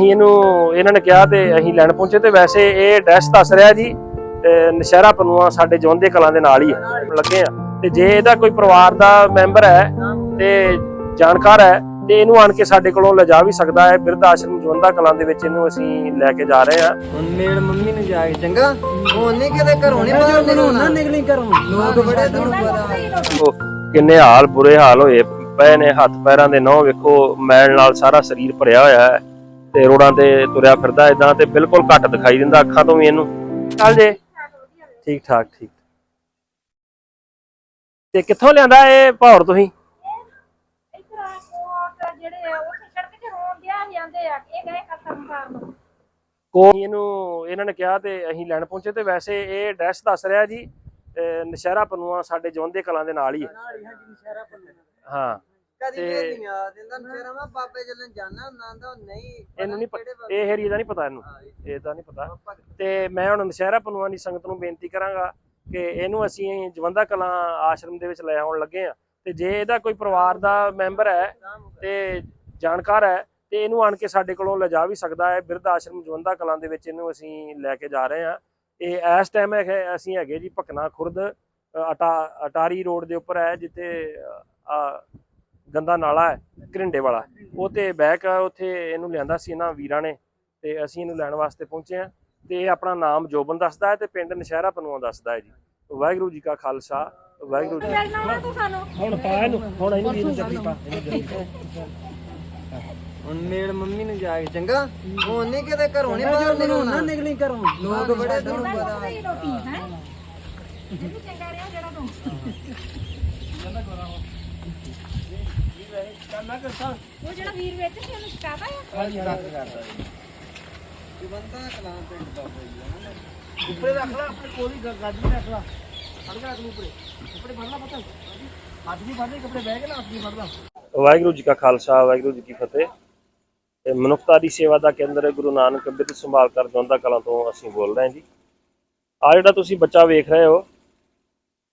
ਅਸੀਂ ਇਹਨੂੰ ਇਹਨਾਂ ਨੇ ਕਿਹਾ ਤੇ ਅਸੀਂ ਲੈਣ ਪਹੁੰਚੇ ਤੇ ਵੈਸੇ ਇਹ ਐਡਰੈਸ ਦੱਸ ਰਿਹਾ ਜੀ ਨਸ਼ਹਿਰਾ ਪਨੂਆ ਸਾਡੇ ਜਵੰਦੇ ਕਲਾਂ ਦੇ ਨਾਲ ਹੀ ਹੈ ਲੱਗੇ ਆ। ਤੇ ਜੇ ਇਹਦਾ ਕੋਈ ਪਰਿਵਾਰ ਦਾ ਮੈਂਬਰ ਹੈ ਤੇ ਜਾਣਕਾਰ ਹੈ ਤੇ ਇਹਨੂੰ ਆਣ ਕੇ ਸਾਡੇ ਕੋਲੋਂ ਲਿਜਾ ਵੀ ਸਕਦਾ ਹੈ ਬਿਰਧ ਆਸ਼ਰਮ ਜਵੰਦਾ ਕਲਾਂ ਦੇ ਵਿੱਚ ਇਹਨੂੰ ਅਸੀਂ ਲੈ ਕੇ ਜਾ ਰਹੇ ਹਾਂ। ਹੁਣ ਮੇੜ ਮੰਮੀ ਨੂੰ ਜਾ ਕੇ ਚੰਗਾ? ਹੁਣ ਨਹੀਂ ਕਿਤੇ ਘਰੋਂ ਨਹੀਂ ਬਾਹਰ ਨਿਕਲਣਾ। ਨਿਕਲੀ ਘਰੋਂ। ਲੋਕ ਬੜੇ ਤੁਹਾਨੂੰ ਪਤਾ। ਉਹ ਕਿੰਨੇ ਹਾਲ ਬੁਰੇ ਹਾਲ ਹੋਏ ਪਏ ਨੇ ਹੱਥ ਪੈਰਾਂ ਦੇ ਨਹੁੰ ਵੇਖੋ ਮੈਲ ਨਾਲ ਸਾਰਾ ਸਰੀਰ ਭਰਿਆ ਹੋਇਆ ਹੈ। ਤੇ ਰੋਡਾਂ ਤੇ ਤੁਰਿਆ ਫਿਰਦਾ ਇਦਾਂ ਤੇ ਬਿਲਕੁਲ ਘੱਟ ਦਿਖਾਈ ਦਿੰਦਾ ਅੱਖਾਂ ਤੋਂ ਵੀ ਇਹਨੂੰ। ਚੱਲ ਜੇ। ਠੀਕ ਠਾਕ ਠੀਕ। ਤੇ ਕਿੱਥੋਂ ਲਿਆਂਦਾ ਇਹ ਭੌਰ ਤੁਸੀਂ? ਕੋਈ ਇਹਨੂੰ ਇਹਨਾਂ ਨੇ ਕਿਹਾ ਤੇ ਅਸੀਂ ਲੈਣ ਪਹੁੰਚੇ ਤੇ ਵੈਸੇ ਇਹ ਐਡਰੈਸ ਦੱਸ ਰਿਹਾ ਜੀ ਨਸ਼ਹਿਰਾ ਪਨੂਆ ਸਾਡੇ ਜਵੰਦੇ ਕਲਾਂ ਦੇ ਨਾਲ ਹੀ ਹੈ। ਹਾਂ। ਕਦੀ ਤੇ- ਵੇਖ ਨਹੀਂ ਆ ਦਿੰਦਾ ਮੇਰਾ ਮੈਂ ਬਾਬੇ ਜਲਨ ਜਾਣਾ ਹੁੰਦਾ ਆਂਦਾ ਨਹੀਂ ਇਹਨੂੰ ਨਹੀਂ ਕਿਹੜੇ ਪਤਾ ਇਹ ਏਰੀਆ ਦਾ ਨਹੀਂ ਪਤਾ ਇਹਨੂੰ ਇਹ ਤਾਂ ਨਹੀਂ ਪਤਾ। ਤੇ ਮੈਂ ਹੁਣ ਨਸ਼ਹਿਰਾ ਪਨੂਆ ਦੀ ਸੰਗਤ ਨੂੰ ਬੇਨਤੀ ਕਰਾਂਗਾ ਕਿ ਇਹਨੂੰ ਅਸੀਂ ਜਵੰਦਾ ਕਲਾਂ ਆਸ਼ਰਮ ਦੇ ਵਿੱਚ ਲੈ ਆਉਣ ਲੱਗੇ ਆ ਤੇ ਜੇ ਇਹਦਾ ਕੋਈ ਪਰਿਵਾਰ ਦਾ ਮੈਂਬਰ ਹੈ ਤੇ ਜਾਣਕਾਰ ਹੈ ਤੇ ਇਹਨੂੰ ਆਣ ਕੇ ਸਾਡੇ ਕੋਲੋਂ ਲਿਜਾ ਵੀ ਸਕਦਾ ਹੈ। ਬਿਰਧ ਆਸ਼ਰਮ ਜਵੰਦਾ ਕਲਾਂ ਦੇ ਵਿੱਚ ਇਹਨੂੰ ਅਸੀਂ ਲੈ ਕੇ ਜਾ ਰਹੇ ਹਾਂ। ਇਹ ਇਸ ਟਾਈਮ ਹੈ ਅਸੀਂ ਹੈਗੇ ਜੀ ਭਕਨਾ ਖੁਰਦ ਅ, ਅਟਾ ਅਟਾਰੀ ਰੋਡ ਦੇ ਉੱਪਰ ਹੈ ਜਿੱਥੇ ਅ, ਆ ਗੰਦਾ ਨਾਲਾ ਹੈ ਘਰਿੰਡੇ ਵਾਲਾ। ਉਹ ਤੇ ਬੈਕ ਆ ਉੱਥੇ ਇਹਨੂੰ ਲਿਆਂਦਾ ਸੀ ਇਹਨਾਂ ਵੀਰਾਂ ਨੇ ਤੇ ਅਸੀਂ ਇਹਨੂੰ ਲੈਣ ਵਾਸਤੇ ਪਹੁੰਚੇ ਆ ਤੇ ਇਹ ਆਪਣਾ ਨਾਮ ਜੋਬਨ ਦੱਸਦਾ ਹੈ ਤੇ ਪਿੰਡ ਨਸ਼ਹਿਰਾ ਪਨੂਆ ਦੱਸਦਾ ਹੈ ਜੀ। ਵਾਹਿਗੁਰੂ ਜੀ ਕਾ ਖਾਲਸਾ ਵਾਹਿਗੁਰੂ ਜੀ ਹੁਣ ਪਾ ਇਹਨੂੰ ਹੁਣ ਇਹਨੂੰ ਵੀ ਇਹਨੂੰ ਜੱਫੀ ਪਾ ਹੁਣ ਮੇੜ ਮੰਮੀ ਨੂੰ ਜਾ ਕੇ ਚੰਗਾ। ਹੁਣ ਨਹੀਂ ਕਿਤੇ ਘਰੋਂ ਨਹੀਂ ਬਾਹਰ ਨਿਕਲਣਾ। ਨਿਕਲੀ ਘਰੋਂ। ਲੋਕ ਬੜੇ ਤੁਹਾਨੂੰ ਪਤਾ। ਰੋਟੀ ਹੈ। ਚੰਗਾ ਰਿਹਾ ਜਿਹੜਾ ਤੂੰ ਉਹ ਜਿਹੜਾ ਵੀਰ ਵਿੱਚ ਸੀ ਉਹਨੂੰ ਸ਼ਿਕਾਇਤ ਆ ਬੰਦਾ ਕਲਾਂ ਪਿੰਡ ਦਾ ਬਈ ਉੱਪਰੇ ਰੱਖ ਲੈ ਆਪਣੇ ਕੋਲ ਹੀ ਗੱਡੀ ਰੱਖ ਲੈ। ਫੜ ਕੇ ਰੱਖ ਲੂ ਉੱਪਰੇ। ਉੱਪਰੇ ਫੜਨਾ ਪਤਾ। ਹੱਥ ਵੀ ਫੜਨੇ ਕੱਪੜੇ ਬਹਿ ਕੇ ਨਾ ਹੱਥ ਵੀ ਫੜਦਾ ਵਾਹਿਗੁਰੂ ਜੀ ਕਾ ਖਾਲਸਾ ਵਾਹਿਗੁਰੂ ਜੀ ਕੀ ਫਤਿਹ। ਤੇ ਮਨੁੱਖਤਾ ਦੀ ਸੇਵਾ ਦਾ ਕੇਂਦਰ ਹੈ ਗੁਰੂ ਨਾਨਕ ਬਿਰਧ ਸੰਭਾਲ ਕਰ ਜੋਂਦਾ ਕਲਾਂ ਤੋਂ ਅਸੀਂ ਬੋਲ ਰਹੇ ਹਾਂ ਜੀ। ਆ ਜਿਹੜਾ ਤੁਸੀਂ ਬੱਚਾ ਵੇਖ ਰਹੇ ਹੋ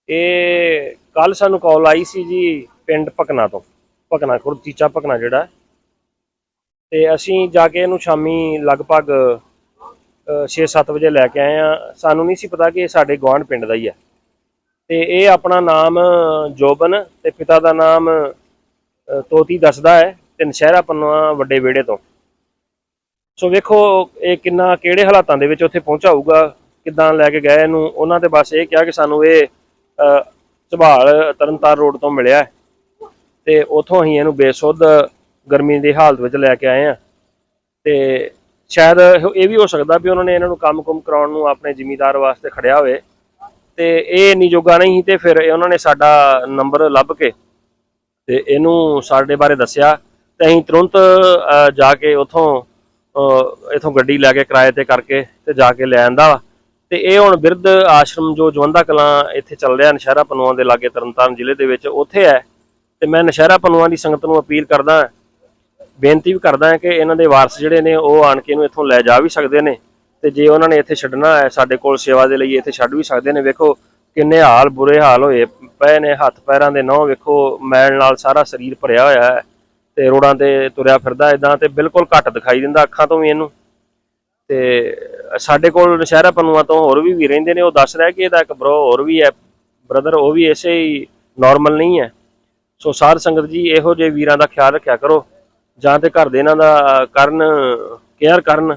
ਇਹ ਕੱਲ ਸਾਨੂੰ ਕਾਲ ਆਈ ਸੀ ਜੀ ਪਿੰਡ ਭਕਨਾ ਤੋਂ। ਭਕਨਾ ਖੁਰਦ ਚੀਚਾ ਭਕਨਾ ਜਿਹੜਾ ਹੈ। ਤੇ ਅਸੀਂ ਜਾ ਕੇ ਇਹਨੂੰ ਸ਼ਾਮੀ ਲਗਭਗ 6-7 ਵਜੇ ਲੈ ਕੇ ਆਏ ਆ ਸਾਨੂੰ ਨਹੀਂ ਸੀ ਪਤਾ ਕਿ ਇਹ ਸਾਡੇ ਗਵਾਂਢ ਪਿੰਡ ਦਾ ਹੀ ਹੈ। ਤੇ ਇਹ ਆਪਣਾ ਨਾਮ ਜੋਬਨ ਤੇ ਪਿਤਾ ਦਾ ਨਾਮ ਤੋਤੀ ਦੱਸਦਾ ਹੈ ਤੇ ਨਸ਼ਹਿਰਾ ਪੰਨਾ ਵੱਡੇ ਵਿਹੜੇ ਤੋਂ। ਸੋ ਵੇਖੋ ਇਹ ਕਿੰਨਾ ਕਿਹੜੇ ਹਾਲਾਤਾਂ ਦੇ ਵਿੱਚ ਉੱਥੇ ਪਹੁੰਚਾ ਹੋਊਗਾ ਕਿੱਦਾਂ ਲੈ ਕੇ ਗਏ ਇਹਨੂੰ ਉਹਨਾਂ ਤੇ ਬਸ ਇਹ ਕਿਹਾ ਕਿ ਸਾਨੂੰ ਇਹ ਅ, ਝਬਾਲ ਤਰਨਤਾਰ ਰੋਡ ਤੋਂ ਮਿਲਿਆ ਹੈ। ਤੇ ਉਥੋਂ ਅਸੀਂ ਇਹਨੂੰ ਬੇਸੁੱਧ ਗਰਮੀ ਦੀ ਹਾਲਤ ਵਿੱਚ ਲੈ ਕੇ ਆਏ ਆ। ਤੇ ਸ਼ਾਇਦ ਇਹ ਵੀ ਹੋ ਸਕਦਾ ਵੀ ਉਹਨਾਂ ਨੇ ਇਹਨਾਂ ਨੂੰ ਕੰਮ-ਕੁਮ ਕਰਾਉਣ ਨੂੰ ਆਪਣੇ ਜ਼ਿਮੀਦਾਰ ਵਾਸਤੇ ਖੜਿਆ ਹੋਵੇ। ਤੇ ਇਹ ਇੰਨੀ ਜੋਗਾ ਨਹੀਂ ਸੀ ਤੇ ਫਿਰ ਇਹ ਉਹਨਾਂ ਨੇ ਸਾਡਾ ਨੰਬਰ ਲੱਭ ਕੇ ਤੇ ਇਹਨੂੰ ਸਾਡੇ ਬਾਰੇ ਦੱਸਿਆ। ਤੇ ਅਸੀਂ ਤੁਰੰਤ ਜਾ ਕੇ ਉਥੋਂ ਇਥੋਂ ਗੱਡੀ ਲੈ ਕੇ ਕਿਰਾਏ ਤੇ ਕਰਕੇ ਤੇ ਜਾ ਕੇ ਲੈ ਆਂਦਾ ਵਾ। ਤੇ ਇਹ ਹੁਣ ਬਿਰਧ ਆਸ਼ਰਮ ਜੋ ਜਵੰਦਾ ਕਲਾਂ ਇੱਥੇ ਚੱਲ ਰਿਹਾ ਨਸ਼ਹਿਰਾ ਪਨੂਆਂ ਦੇ ਲਾਗੇ ਤਰਨਤਾਰਨ ਜ਼ਿਲ੍ਹੇ ਦੇ ਵਿੱਚ, ਉੱਥੇ ਹੈ। ਤੇ ਮੈਂ ਨਸ਼ਹਿਰਾ ਪਨੂਆਂ ਦੀ ਸੰਗਤ ਨੂੰ ਅਪੀਲ ਕਰਦਾ ਬੇਨਤੀ ਵੀ ਕਰਦਾ ਕਿ ਇਹਨਾਂ ਦੇ ਵਾਰਸ ਜਿਹੜੇ ਨੇ ਉਹ ਆਣ ਕੇ ਇਹਨੂੰ ਇੱਥੋਂ ਲੈ ਜਾ ਵੀ ਸਕਦੇ ਨੇ ਤੇ ਜੇ ਉਹਨਾਂ ਨੇ ਇੱਥੇ ਛੱਡਣਾ ਹੈ, ਸਾਡੇ ਕੋਲ ਸੇਵਾ ਦੇ ਲਈ ਇੱਥੇ ਛੱਡ ਵੀ ਸਕਦੇ ਨੇ, ਵੇਖੋ ਕਿੰਨੇ ਹਾਲ ਬੁਰੇ ਹਾਲ ਹੋਏ ਪਏ ਨੇ, ਹੱਥ ਪੈਰਾਂ ਦੇ ਨਹੁੰ, ਵੇਖੋ ਮੈਲ ਨਾਲ ਸਾਰਾ ਸਰੀਰ ਭਰਿਆ ਹੋਇਆ ਹੈ ਤੇ ਰੋਡਾਂ ਤੇ ਤੁਰਿਆ ਫਿਰਦਾ ਇਦਾਂ ਤੇ ਬਿਲਕੁਲ ਘੱਟ ਦਿਖਾਈ ਦਿੰਦਾ ਅੱਖਾਂ ਤੋਂ ਵੀ ਇਹਨੂੰ। ਤੇ ਸਾਡੇ ਕੋਲ ਨਸ਼ਹਿਰਾ ਪਨੂਆ ਤੋਂ ਹੋਰ ਵੀ ਵੀ ਰਹਿੰਦੇ ਨੇ, ਉਹ ਦੱਸ ਰਿਹਾ ਕਿ ਇਹਦਾ ਇੱਕ ਬ్రో ਹੋਰ ਵੀ ਹੈ ਬ੍ਰਦਰ ਉਹ ਵੀ ਐਸੇ ਹੀ ਨਾਰਮਲ ਨਹੀਂ ਹੈ। ਸੋ ਸਾਧ ਸੰਗਤ ਜੀ, ਇਹੋ ਜਿਹੇ ਵੀਰਾਂ ਦਾ ਖਿਆਲ ਰੱਖਿਆ ਕਰੋ। ਜਾਂ ਤੇ ਘਰ ਦੇ ਇਹਨਾਂ ਦਾ ਕਰਨ, ਕੇਅਰ ਕਰਨ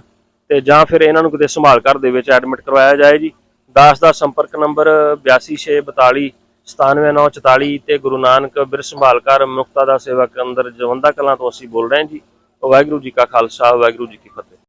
ਤੇ ਜਾਂ ਫਿਰ ਇਹਨਾਂ ਨੂੰ ਕਿਤੇ ਸੰਭਾਲ ਘਰ ਦੇ ਵਿੱਚ ਐਡਮਿਟ ਕਰਵਾਇਆ ਜਾਏ ਜੀ। ਦਾਸ ਦਾ ਸੰਪਰਕ ਨੰਬਰ 8264 97944 ਤੇ ਗੁਰੂ ਨਾਨਕ ਬਿਰ ਸੰਭਾਲ ਘਰ ਮੁਕਤਾ ਦਾ ਸੇਵਾ ਕੇਂਦਰ ਜਵੰਦਾ ਕਲਾਂ ਤੋਂ ਅਸੀਂ ਬੋਲ ਰਹੇ ਹਾਂ ਜੀ। ਵਾਹਿਗੁਰੂ ਜੀ ਕਾ ਖਾਲਸਾ, ਵਾਹਿਗੁਰੂ ਜੀ ਕੀ ਫਤਿਹ।